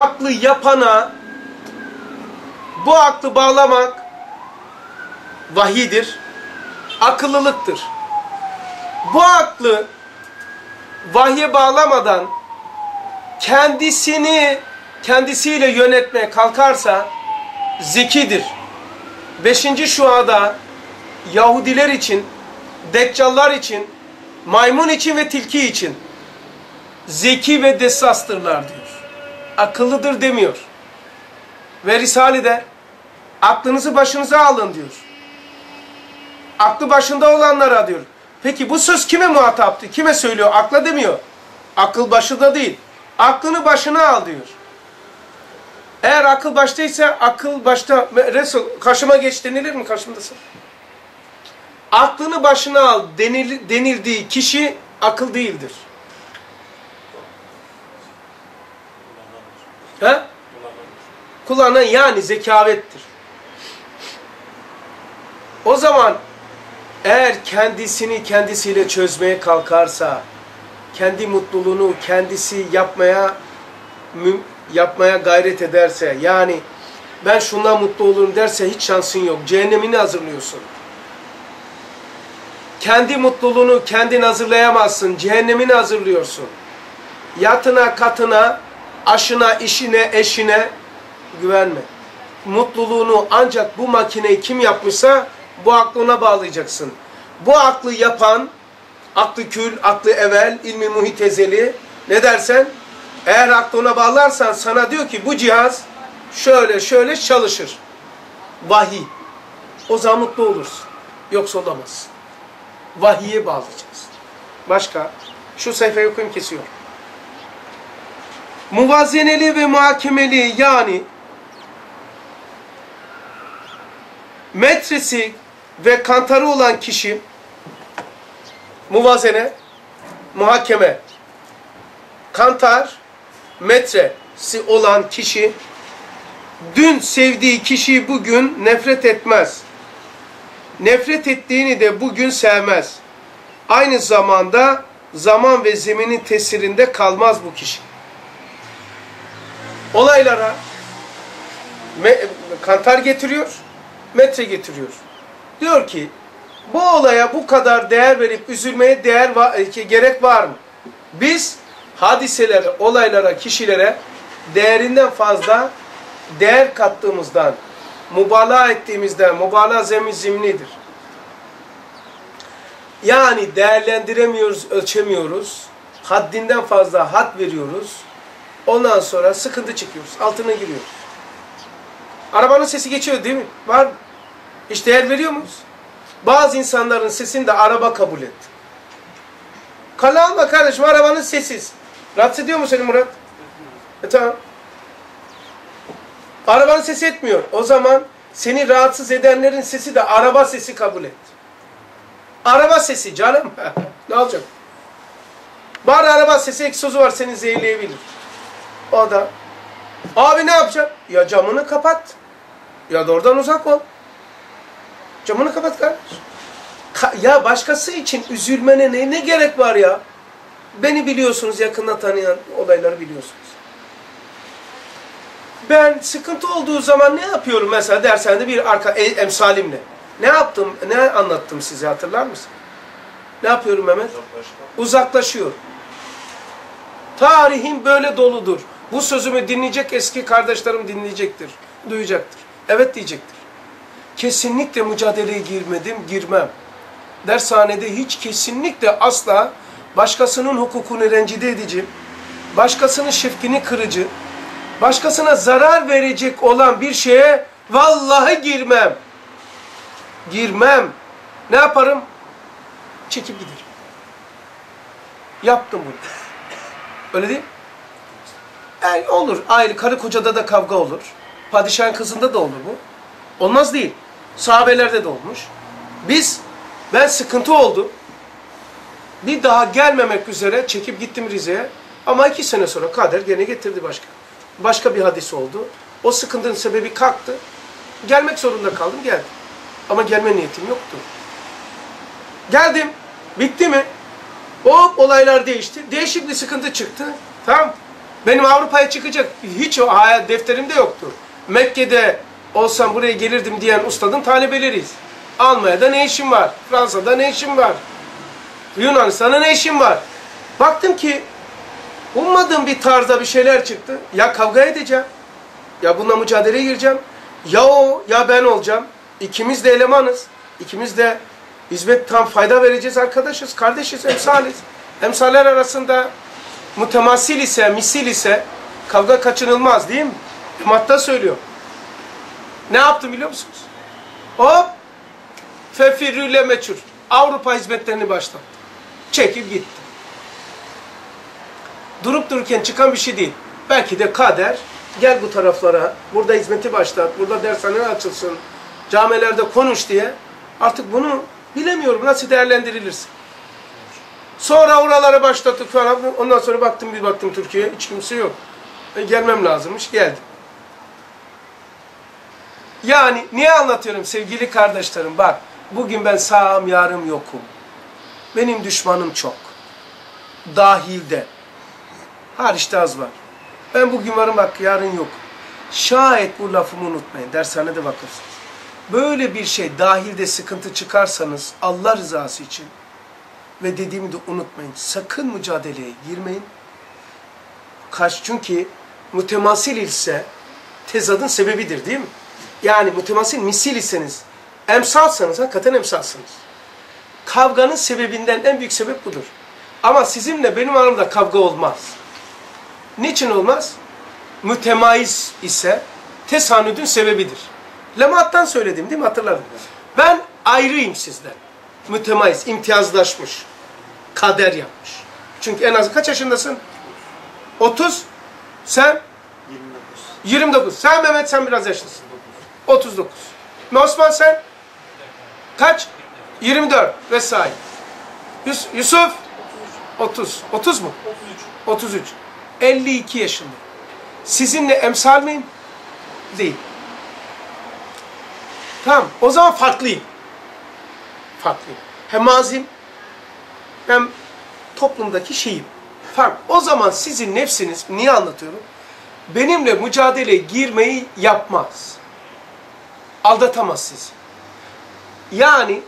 aklı yapana bu aklı bağlamak vahidir, akıllılıktır. Bu aklı vahye bağlamadan kendisini kendisiyle yönetmeye kalkarsa zekidir. Beşinci şuada Yahudiler için, Deccallar için, maymun için ve tilki için zeki ve dessastırlar diyor. Akıllıdır demiyor. Ve Risale'de aklınızı başınıza alın diyor. Aklı başında olanlara diyor. Peki bu söz kime muhataptı? Kime söylüyor? Akla demiyor. Akıl başında değil. Aklını başına al diyor. Eğer akıl baştaysa akıl başta Resul karşıma geç denilir mi karşımdasın? Aklını başına al denil, denildiği kişi akıl değildir. He? Kullanan yani zekavettir. O zaman eğer kendisini kendisiyle çözmeye kalkarsa, kendi mutluluğunu kendisi yapmaya yapmaya gayret ederse, yani ben şundan mutlu olurum derse hiç şansın yok. Cehennemini hazırlıyorsun. Kendi mutluluğunu kendin hazırlayamazsın. Cehennemini hazırlıyorsun. Yatına, katına, aşına, işine, eşine güvenme. Mutluluğunu ancak bu makineyi kim yapmışsa bu aklına bağlayacaksın. Bu aklı yapan, aklı kül, aklı evvel, ilmi muhitezeli ne dersen eğer aklına bağlarsan sana diyor ki bu cihaz şöyle şöyle çalışır. Vahiy. O zaman mutlu olursun. Yoksa olamazsın. Vahiye bağlayacağız. Başka? Şu sayfayı okuyayım kesiyor. Muvazeneli ve muhakemeli yani metresi ve kantarı olan kişi muvazene, muhakeme, kantar, metresi olan kişi dün sevdiği kişiyi bugün nefret etmez. Nefret ettiğini de bugün sevmez. Aynı zamanda zaman ve zeminin tesirinde kalmaz bu kişi. Olaylara kantar getiriyor, metre getiriyor. Diyor ki bu olaya bu kadar değer verip üzülmeye değer var, gerek var mı? Biz hadiselere, olaylara, kişilere değerinden fazla değer kattığımızdan, mübalağa ettiğimizden, mübalağa zemin zimnidir. Yani değerlendiremiyoruz, ölçemiyoruz. Haddinden fazla had veriyoruz. Ondan sonra sıkıntı çıkıyoruz, altına giriyoruz. Arabanın sesi geçiyor değil mi? Var mı? Hiç değer veriyor muyuz? Bazı insanların sesini de araba kabul et. Kala alma kardeşim arabanın sessiz. Rahatsız ediyor mu seni Murat? E tamam. Arabanın sesi etmiyor. O zaman seni rahatsız edenlerin sesi de araba sesi kabul et. Araba sesi canım. ne olacak? Bari araba sesi egzozu var seni zehirleyebilir. O da. Abi ne yapacak? Ya camını kapat. Ya da oradan uzak ol. Camını kapat kardeş. Ka ya başkası için üzülmene ne, ne gerek var ya? Beni biliyorsunuz, yakından tanıyan olayları biliyorsunuz. Ben sıkıntı olduğu zaman ne yapıyorum mesela dershanede bir arka e, emsalimle. Ne yaptım, ne anlattım size hatırlar mısın? Ne yapıyorum Mehmet? Uzaklaşıyor. Tarihim böyle doludur. Bu sözümü dinleyecek eski kardeşlerim dinleyecektir, duyacaktır. Evet diyecektir. Kesinlikle mücadeleye girmedim, girmem. Dershanede hiç kesinlikle asla başkasının hukukunu rencide edici, başkasının şefkini kırıcı, başkasına zarar verecek olan bir şeye vallahi girmem. Girmem. Ne yaparım? Çekip giderim. Yaptım bunu. Öyle değil yani olur. Ayrı karı kocada da kavga olur. Padişahın kızında da olur bu. Olmaz değil. Sahabelerde de olmuş. Biz, ben sıkıntı oldu. Bir daha gelmemek üzere çekip gittim Rize'ye. Ama iki sene sonra kader gene getirdi başka. Başka bir hadis oldu. O sıkıntının sebebi kalktı. Gelmek zorunda kaldım, geldim. Ama gelme niyetim yoktu. Geldim. Bitti mi? Hop olaylar değişti. Değişik bir sıkıntı çıktı. Tamam Benim Avrupa'ya çıkacak hiç o defterimde yoktur. Mekke'de olsam buraya gelirdim diyen ustadın talebeleriyiz. Almanya'da ne işim var? Fransa'da ne işim var? Yunanistan'da ne işim var? Baktım ki ummadığım bir tarzda bir şeyler çıktı. Ya kavga edeceğim. Ya bununla mücadeleye gireceğim. Ya o ya ben olacağım. İkimiz de elemanız. İkimiz de hizmet tam fayda vereceğiz arkadaşız, kardeşiz, emsaliz. Emsaller arasında mutemasil ise, misil ise kavga kaçınılmaz değil mi? Matta söylüyor. Ne yaptım biliyor musunuz? Hop! Fefirrüle meçhur. Avrupa hizmetlerini başlattı. Çekip gitti. Durup dururken çıkan bir şey değil. Belki de kader, gel bu taraflara, burada hizmeti başlat, burada dershaneler açılsın, camilerde konuş diye. Artık bunu bilemiyorum nasıl değerlendirilirsin. Sonra oralara başlattık falan. Ondan sonra baktım bir baktım Türkiye'ye hiç kimse yok. E, gelmem lazımmış. Geldim. Yani niye anlatıyorum sevgili kardeşlerim? Bak bugün ben sağım yarım yokum. Benim düşmanım çok. Dahilde. Hariçte az var. Ben bugün varım bak yarın yok. Şayet bu lafımı unutmayın. Dershanede bakırsınız. Böyle bir şey dahilde sıkıntı çıkarsanız Allah rızası için ve dediğimi de unutmayın. Sakın mücadeleye girmeyin. Kaç çünkü mütemasil ise tezadın sebebidir değil mi? Yani mütemasil misil iseniz, emsalsanız hakikaten emsalsınız. Kavganın sebebinden en büyük sebep budur. Ama sizinle benim aramda kavga olmaz. Niçin olmaz? Mütemaiz ise tesanüdün sebebidir. Lemattan söyledim değil mi? Hatırladın. Ben ayrıyım sizden. Mütemaiz, imtiyazlaşmış. Kader yapmış. Çünkü en az kaç yaşındasın? 30. Sen? 29. 29. Sen Mehmet sen biraz yaşlısın. 39. Osman sen? Kaç? 24 vesaire. Yus Yusuf? 30. 30 mu? 33. 33. 52 yaşında. Sizinle emsal miyim? Değil. Tamam. O zaman farklıyım. Farklıyım. Hem mazim hem toplumdaki şeyim. Fark. O zaman sizin nefsiniz, niye anlatıyorum? Benimle mücadele girmeyi yapmaz. Aldatamaz sizi. Yani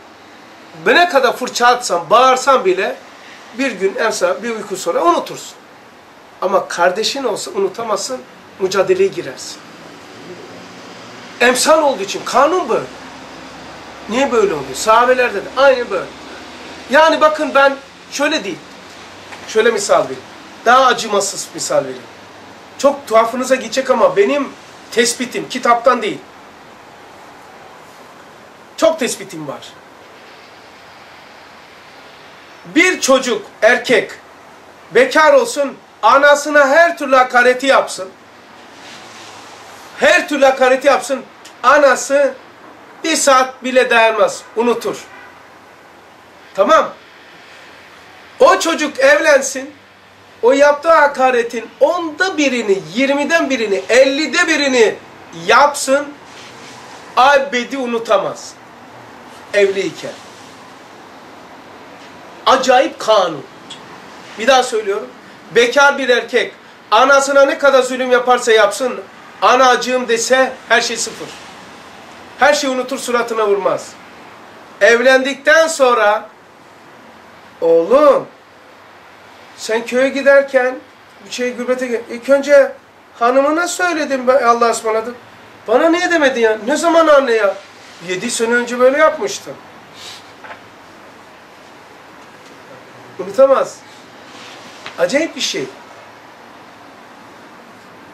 ne kadar fırça atsam, bağırsam bile bir gün emsa bir uyku sonra unutursun. Ama kardeşin olsa unutamazsın, mücadeleye girersin. Emsal olduğu için kanun böyle. Niye böyle oluyor? Sahabelerde de aynı böyle. Yani bakın ben şöyle değil. Şöyle misal vereyim. Daha acımasız misal vereyim. Çok tuhafınıza gidecek ama benim tespitim kitaptan değil. Çok tespitim var. Bir çocuk, erkek, bekar olsun, anasına her türlü hakareti yapsın. Her türlü hakareti yapsın. Anası bir saat bile dayanmaz, unutur. Tamam. O çocuk evlensin, o yaptığı hakaretin onda birini, yirmiden birini, ellide birini yapsın, abedi unutamaz. Evliyken. Acayip kanun. Bir daha söylüyorum. Bekar bir erkek anasına ne kadar zulüm yaparsa yapsın, anacığım dese her şey sıfır. Her şeyi unutur suratına vurmaz. Evlendikten sonra oğlum sen köye giderken bir şey gürbete. İlk önce hanımına söyledim ben Allah'a ısmarladım. Bana niye demedin ya? Ne zaman anne ya? Yedi sene önce böyle yapmıştım. Unutamaz. Acayip bir şey.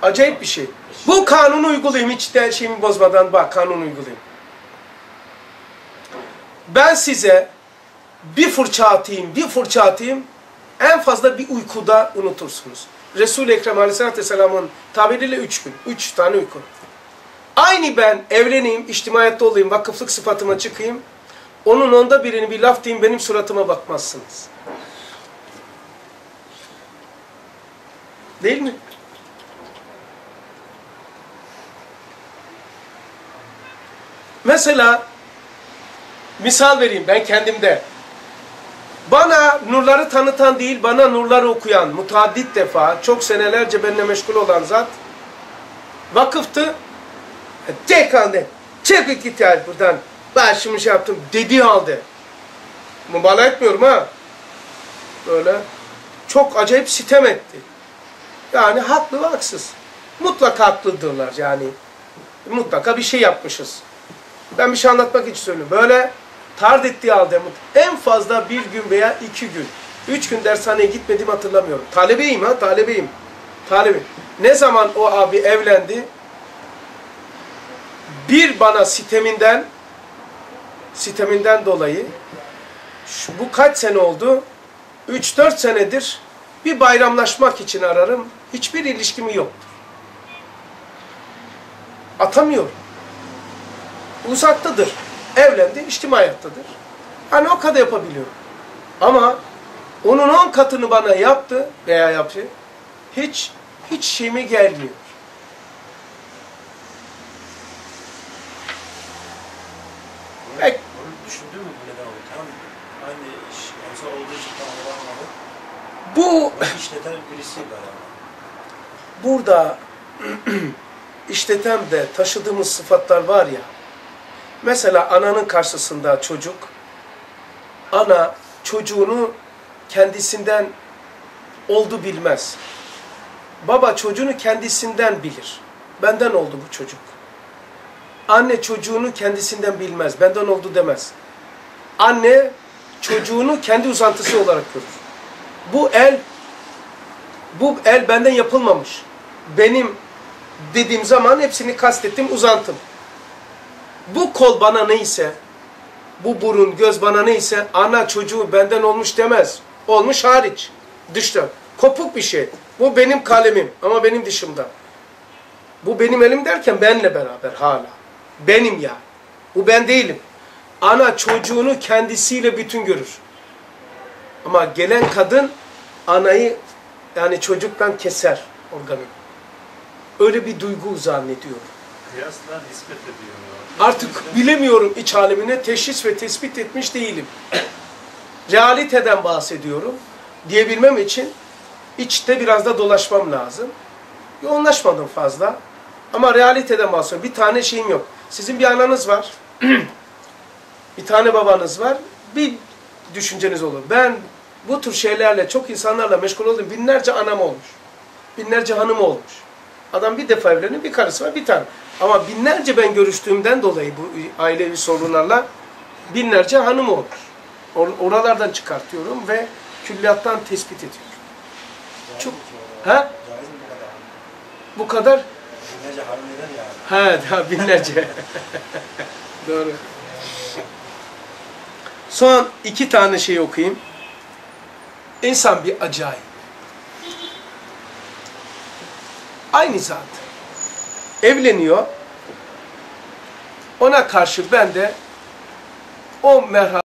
Acayip bir şey. Bu kanunu uygulayayım hiç de şeyimi bozmadan bak kanunu uygulayayım. Ben size bir fırça atayım, bir fırça atayım en fazla bir uykuda unutursunuz. Resul-i Ekrem Aleyhisselatü Vesselam'ın tabiriyle üç gün. Üç tane uyku. Aynı ben evleneyim, içtimaiyatta olayım, vakıflık sıfatıma çıkayım. Onun onda birini bir laf diyeyim benim suratıma bakmazsınız. Değil mi? Mesela misal vereyim ben kendimde. Bana nurları tanıtan değil, bana nurları okuyan, mutaddit defa, çok senelerce benimle meşgul olan zat, vakıftı, tek halde, çek git yani buradan, başımı şey yaptım dediği halde, mübalağa etmiyorum ha, böyle, çok acayip sitem etti. Yani haklı ve haksız. Mutlaka haklıdırlar yani. Mutlaka bir şey yapmışız. Ben bir şey anlatmak için söylüyorum. Böyle tard ettiği halde en fazla bir gün veya iki gün. Üç gün dershaneye gitmediğimi hatırlamıyorum. Talebeyim ha, talebeyim. Talebeyim. Ne zaman o abi evlendi, bir bana siteminden, siteminden dolayı, şu, bu kaç sene oldu? 3-4 senedir bir bayramlaşmak için ararım. Hiçbir ilişkimi yoktur. Atamıyorum. Uzaktadır. Evlendi, içtima hayattadır. Hani o kadar yapabiliyorum. Ama onun on katını bana yaptı veya yaptı. Hiç, hiç şeyime gelmiyor. Pek Onu düşündün mü bu neden oldu? Tam aynı iş olduğu için tam olamadı. bu Onu işleten birisi galiba. burada işletemde taşıdığımız sıfatlar var ya. Mesela ananın karşısında çocuk, ana çocuğunu kendisinden oldu bilmez. Baba çocuğunu kendisinden bilir. Benden oldu bu çocuk. Anne çocuğunu kendisinden bilmez. Benden oldu demez. Anne çocuğunu kendi uzantısı olarak görür. Bu el bu el benden yapılmamış. Benim dediğim zaman hepsini kastettim uzantım. Bu kol bana neyse, bu burun, göz bana neyse, ana çocuğu benden olmuş demez. Olmuş hariç, dışta. Kopuk bir şey. Bu benim kalemim ama benim dışımda. Bu benim elim derken benle beraber hala. Benim yani. Bu ben değilim. Ana çocuğunu kendisiyle bütün görür. Ama gelen kadın anayı yani çocuktan keser organı. Öyle bir duygu zannediyorum. Kıyasla nispet ediyor. Artık bilemiyorum iç alemine teşhis ve tespit etmiş değilim. Realiteden bahsediyorum. Diyebilmem için içte biraz da dolaşmam lazım. Yoğunlaşmadım fazla. Ama realiteden bahsediyorum. Bir tane şeyim yok. Sizin bir ananız var. bir tane babanız var. Bir düşünceniz olur. Ben bu tür şeylerle çok insanlarla meşgul oldum. Binlerce anam olmuş. Binlerce hanım olmuş. Adam bir defa evleniyor, bir karısı var, bir tane. Ama binlerce ben görüştüğümden dolayı bu ailevi sorunlarla binlerce hanım olmuş. Or- Oralardan çıkartıyorum ve külliyattan tespit ediyorum. Çok- Ha? Caiz mi bu kadar? Binlerce neden yani? Ha, daha binlerce. Doğru. Son iki tane şey okuyayım. İnsan bir acayip. Aynı zat. Evleniyor. Ona karşı ben de o merhaba